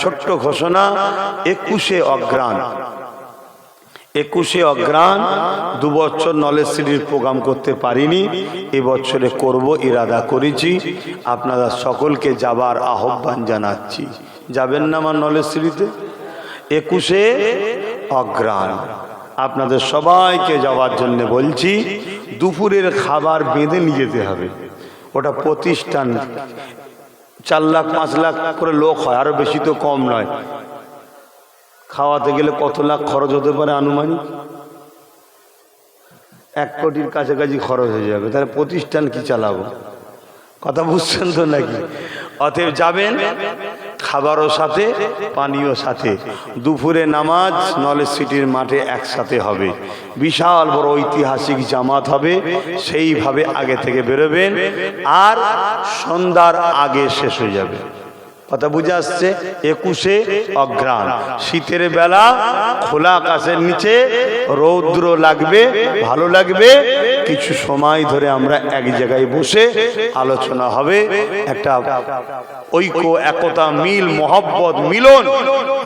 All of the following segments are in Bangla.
ছোট্ট ঘোষণা, একুশে অগ্রাণ একুশে অগ্রাণ দু বছর নলেজ সিটির প্রোগ্রাম করতে পারিনি এবছরে করব, ইরাদা করেছি। আপনারা সকলকে যাবার আহ্বান জানাচ্ছি। যাবেন না আমার নলেজ সিটিতে একুশে অগ্রাণ আপনাদের সবাইকে যাওয়ার জন্য বলছি, দুপুরের খাবার বেঁধে নিয়ে যেতে হবে। ওটা প্রতিষ্ঠান চার লাখ, পাঁচ লাখ করে লোক হয়, আরও বেশি তো কম নয়। খাওয়াতে গেলে কত লাখ খরচ হতে পারে আনুমানিক? এক কোটির কাছাকাছি খরচ হয়ে যাবে, তাহলে প্রতিষ্ঠান কি চালাবো? কথা বুঝছেন তো নাকি? অতএব যাবেন খাবারও সাথে, পানীয় সাথে। দুপুরে নামাজ নলেজ সিটির মাঠে একসাথে হবে। বিশাল বড় ঐতিহাসিক জামাত হবে, সেইভাবে আগে থেকে বেরোবেন আর সন্ধ্যার আগে শেষ হয়ে যাবে। কথা বুঝে আসছে? একুশে অগ্রাণ শীতের বেলা খোলা আকাশের নিচে রৌদ্র লাগবে, ভালো লাগবে কিছু সময় ধরে আমরা এক জায়গায় বসে আলোচনা হবে, একটা ঐক্য, একতা, মিল, মহব্বত, মিলন।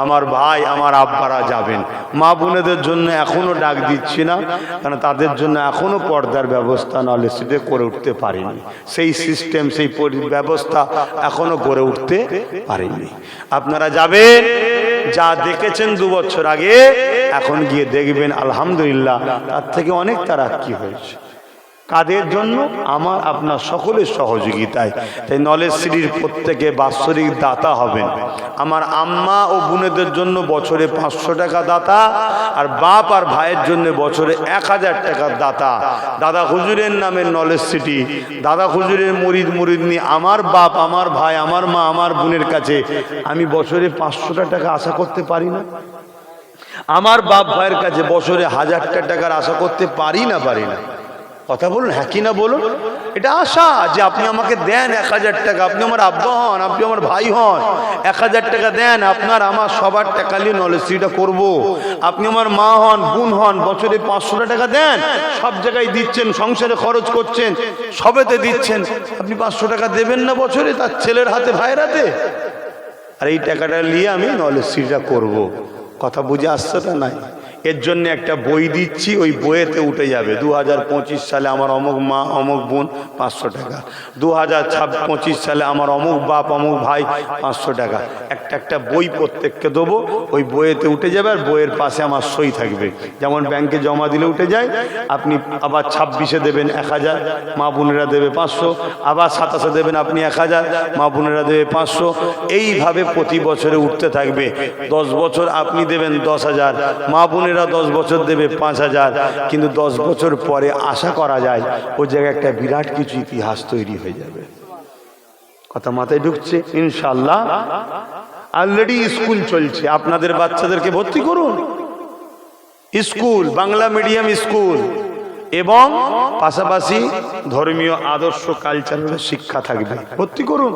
আমার ভাই, আমার আব্বারা যাবেন। মা বোনেদের জন্য এখনও ডাক দিচ্ছি না কারণ তাদের জন্য এখনও পর্দার ব্যবস্থা নলে সেটা করে উঠতে পারিনি। সেই সিস্টেম সেই ব্যবস্থা এখনও গড়ে উঠতে পারেনি। আপনারা যাবেন, যা দেখেছেন দু বছর আগে, এখন গিয়ে দেখবেন, আলহামদুলিল্লাহ, তার থেকে অনেক তারা কি হয়েছে। কাদের জন্য? আমার, আপনার সকলের সহযোগিতায়। তাই নলেজ সিটির প্রত্যেকে বাৎসরিক দাতা হবেন। আমার আম্মা ও বোনেদের জন্য বছরে পাঁচশো টাকা দাতা, আর বাপ আর ভাইয়ের জন্য বছরে এক হাজার টাকার দাতা। দাদা হুজুরের নামে নলেজ সিটি দাদা হুজুরের মুরিদ মুরিদ নিয়ে আমার বাপ, আমার ভাই, আমার মা, আমার বোনের কাছে। আমি বছরে পাঁচশোটা টাকা আশা করতে পারি না। আমার বাপ ভাইয়ের কাছে বছরে হাজারটা টাকার আশা করতে পারি না পারি না। কথা বলুন হ্যাঁ কি না বলুন? এটা আশা যে আপনি আমাকে দেন এক হাজার টাকা। আপনি আমার আব্বা হন, আপনি আমার ভাই হন। এক হাজার টাকা দেন, আপনার আমার সবার টাকা নিয়ে নলেজ সিটা করব। আপনি আমার মা হন, বোন হন, বছরে পাঁচশোটা টাকা দেন, সব জায়গায় দিচ্ছেন, সংসারে খরচ করছেন, সবেতে দিচ্ছেন। আপনি পাঁচশো টাকা দেবেন না বছরে, তার ছেলের হাতে, ভাইয়ের হাতে? আর এই টাকাটা নিয়ে আমি নলেজ সিটা করব। কথা বুঝে আসছে তা নাই? এর জন্য একটা বই দিচ্ছি, ওই বইয়েতে উঠে যাবে। দু হাজার পঁচিশ সালে আমার অমুক মা, অমুক বোন, পাঁচশো টাকা। দু হাজার পঁচিশ সালে আমার অমুক বাপ, অমুক ভাই, পাঁচশো টাকা। একটা একটা বই প্রত্যেককে দেবো, ওই বইয়েতে উঠে যাবে আর বইয়ের পাশে আমার সই থাকবে। যেমন ব্যাংকে জমা দিলে উঠে যায়, আপনি আবার ছাব্বিশে দেবেন এক হাজার, মা বোনেরা দেবে পাঁচশো, আবার সাতাশে দেবেন আপনি এক হাজার, মা বোনেরা দেবে পাঁচশো। এইভাবে প্রতি বছরে উঠতে থাকবে। দশ বছর আপনি দেবেন দশ হাজার, মা বোনেরা দশ বছর দেবে পাঁচ হাজার, কিন্তু দশ বছর পরে আশা করা যায় ওই জায়গায় একটা বিরাট কিছু ইতিহাস তৈরি হয়ে যাবে। কথা মাথায় ঢুকছে ইনশাল্লাহ অলরেডি স্কুল চলছে, আপনাদের বাচ্চাদেরকে ভর্তি করুন। স্কুল, বাংলা মিডিয়াম স্কুল এবং পাশাপাশি ধর্মীয়, আদর্শ কালচারের শিক্ষা থাকবে, ভর্তি করুন।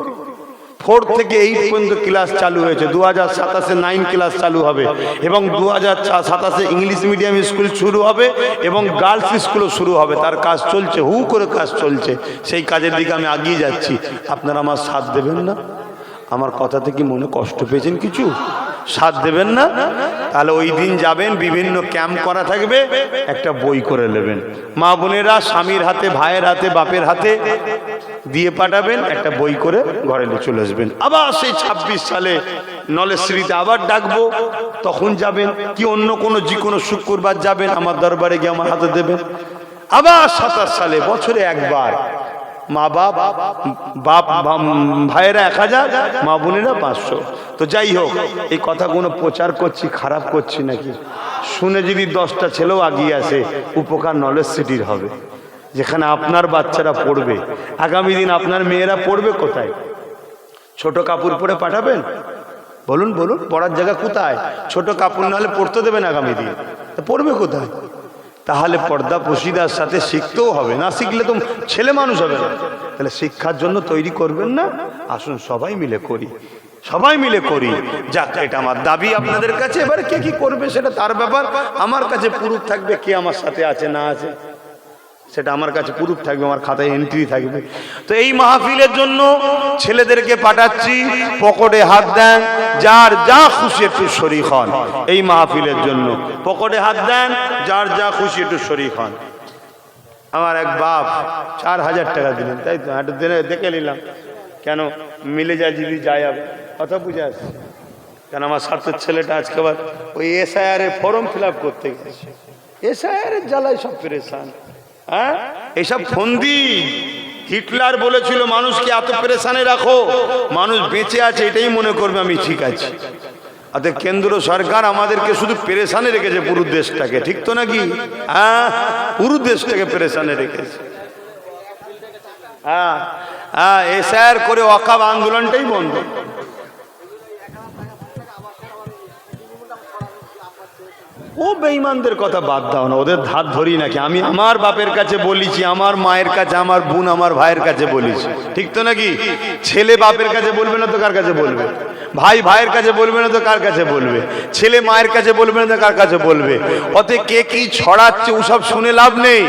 ফোর থেকে এইট পর্যন্ত ক্লাস চালু হয়েছে। দু হাজার সাতাশে নাইন ক্লাস চালু হবে এবং দু হাজার সাতাশে ইংলিশ মিডিয়াম স্কুল শুরু হবে এবং গার্লস স্কুলও শুরু হবে। তার কাজ চলছে, হু করে কাজ চলছে। সেই কাজের দিকে আমি আগিয়ে যাচ্ছি। আপনারা আমার সাথ দেবেন না? আমার কথাতে কি মনে কষ্ট পেয়েছেন কিছু? সাথ দেবেন না? তাহলে ওই দিন যাবেন, বিভিন্ন ক্যাম্প করা থাকবে, একটা বই করে নেবেন। মা বোনেরা স্বামীর হাতে, ভাইয়ের হাতে, বাপের হাতে দিয়ে পাঠাবেন, একটা বই করে ঘরে নিয়ে চলে আসবেন। আবার সেই ছাব্বিশ সালে নলেজ শ্রীতে আবার ডাকবো, তখন যাবেন, কি অন্য কোনো যে কোনো শুক্রবার যাবেন, আমার দরবারে গিয়ে আমার হাতে দেবেন। আবার সাতাশ সালে বছরে একবার মা বাপ বাপ ভাইয়েরা এক হাজার, মা বোনেরা পাঁচশো। তো যাই হোক, এই কথা কোনো প্রচার করছি, খারাপ করছি নাকি? শুনে যদি দশটা ছেলেও আগিয়ে আসে, উপকার নলেজ সিটির হবে। যেখানে আপনার বাচ্চারা পড়বে, আগামী দিন আপনার মেয়েরা পড়বে কোথায়? ছোট কাপড় পরে পাঠাবেন? বলুন বলুন, পড়ার জায়গা কোথায়? ছোট কাপড় নাহলে পড়তে দেবেন আগামী দিন। পড়বে কোথায়? তাহলে পর্দা পশিদার সাথে শিখতেও হবে। না শিখলে তো ছেলে মানুষ হবে না। তাহলে শিক্ষার জন্য তৈরি করবেন না। আসুন সবাই মিলে করি। সবাই মিলে করি। যাক, এটা আমার দাবি আপনাদের কাছে। এবার কে কি করবে সেটা তার ব্যাপার। আমার কাছে পুরুষ থাকবে, কে আমার সাথে আছে, না আছে। সেটা আমার কাছে প্রুফ থাকবে, আমার খাতায় এন্ট্রি থাকবে। তো এই মাহফিলের জন্য ছেলেদেরকে পাঠাচ্ছি, পকেটে হাত দেন, যার যা খুশি একটু শরিক হন এই মাহফিলের জন্য। পকেটে হাত দেন, যার যা খুশি একটু শরিক হন। আমার এক বাপ চার হাজার টাকা দিলেন, তাই তো? দিনে দেখে নিলাম। কেন? মিলে যায়, যদি যায় আবার। কথা বুঝে আসছে। কেন আমার স্বার্থের ছেলেটা আজকে আবার ওই এসআইআর এর ফর্ম ফিল আপ করতে গেছে। এসআইআর এর জ্বালায় সব পেরেশান। হ্যাঁ? এসব ফন্দি হিটলার বলেছিল, মানুষকে এত পেরেশানে রাখো, মানুষ বেঁচে আছে, এটাই মনে করবে আমি ঠিক আছি। অতএব কেন্দ্র সরকার আমাদেরকে শুধু পেরেশানে রেখেছে পুরো দেশটাকে, ঠিক তো নাকি? হ্যাঁ? পুরো দেশটাকে পেরেশানে রেখেছে। হ্যাঁ? হ্যাঁ এসআইআর করে অকাব আন্দোলনটাই বন্ধ। ও বেঈমানদের কথা বাদ দাও না, ওদের ধার ধরি নাকি। আমি আমার বাপের কাছে বলিছি, আমার মায়ের কাছে, আমার বোন আমার ভাইয়ের কাছে বলিছি। ঠিক তো নাকি? ছেলে বাপের কাছে বলবে না তো কার কাছে বলবে? ভাই ভাইয়ের কাছে বলবে না তো কার কাছে বলবে? ছেলে মায়ের কাছে বলবে না তো কার কাছে বলবে? অতে কে কি ছড়াচ্ছে, ওসব শুনে লাভ নেই।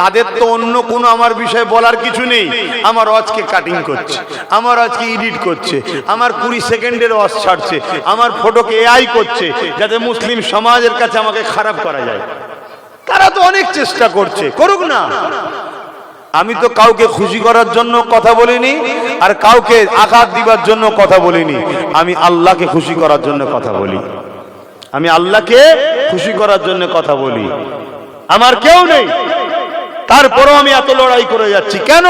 তাদের তো অন্য কোনো আমার বিষয়ে বলার কিছু নেই। আমার আজকে কাটিং করছে, আমার আজকে এডিট করছে, আমার কুড়ি সেকেন্ডের অস ছাড়ছে, আমার ফটোকে এআই করছে, যাতে মুসলিম সমাজের কাছে আমাকে খারাপ করা যায়। তারা তো অনেক চেষ্টা করছে, করুক না। আমি তো কাউকে খুশি করার জন্য কথা বলিনি আর কাউকে আঘাত দিবার জন্য কথা বলিনি। আমি আল্লাহকে খুশি করার জন্য কথা বলি। আমি আল্লাহকে খুশি করার জন্য কথা বলি। আমার কেউ নেই। তারপরও আমি এত লড়াই করে যাচ্ছি। কেন?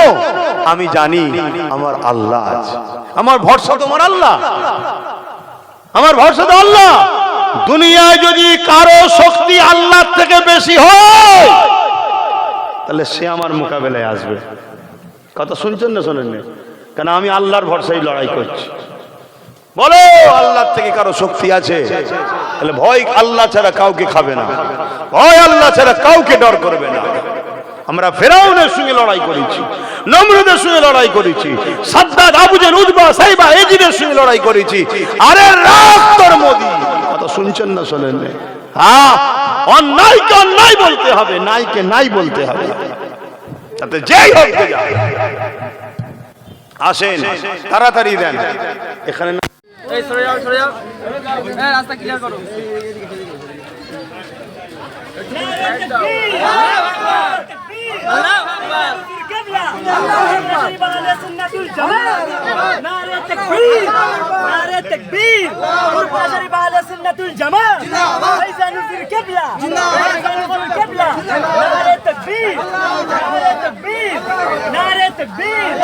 আমি জানি আমার আল্লাহ আছে। আমার ভরসা তোমার আল্লাহ। আমার ভরসা তো আল্লাহ। দুনিয়ায় যদি কারও শক্তি আল্লাহ থেকে বেশি হয় তাহলে সে আমার মোকাবেলায় আসবে। কথা শুনছেন না শোনেন না? কেন আমি আল্লাহর ভরসায় লড়াই করছি। বলো আল্লাহ থেকে কারও শক্তি আছে? তাহলে ভয় আল্লাহ ছাড়া কাউকে খাবে না। ভয় আল্লাহ ছাড়া কাউকে ডর করবে না। আমরা ফেরাউনের সঙ্গে লড়াই করেছি, নমরুদের সঙ্গে লড়াই করেছি, সাদ্দাদ আবুজের উদ্বা সাইবা, এজিদের সঙ্গে লড়াই করেছি। আরে রাত তোর মোদি। কথা শুনছেন না শোনেন? হ্যাঁ অন্যায়কে অন্যায় বলতে হবে নাইকে নাই বলতে হবে। তাতে যেই হোক আসেন তাড়াতাড়ি দেন। এখানে না এই সরে যাও সরে যাও। রাস্তা ক্লিয়ার করো। নারে তকবীর الشريف نعرة تكبير غرفة شريف على سنة الجماعة فيزان في الكبلة فيزان في الكبلة نعرة تكبير نعرة تكبير نعرة تكبير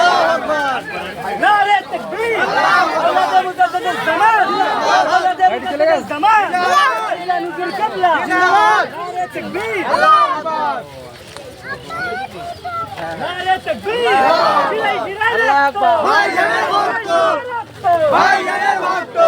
نعرة تكبير الله مزلزل الزمان الله مزلزل الزمان إلى نزول الكبلة نعرة تكبير الله أكبر نعرة تكبير إلى جيرانك الله أكبر আকবার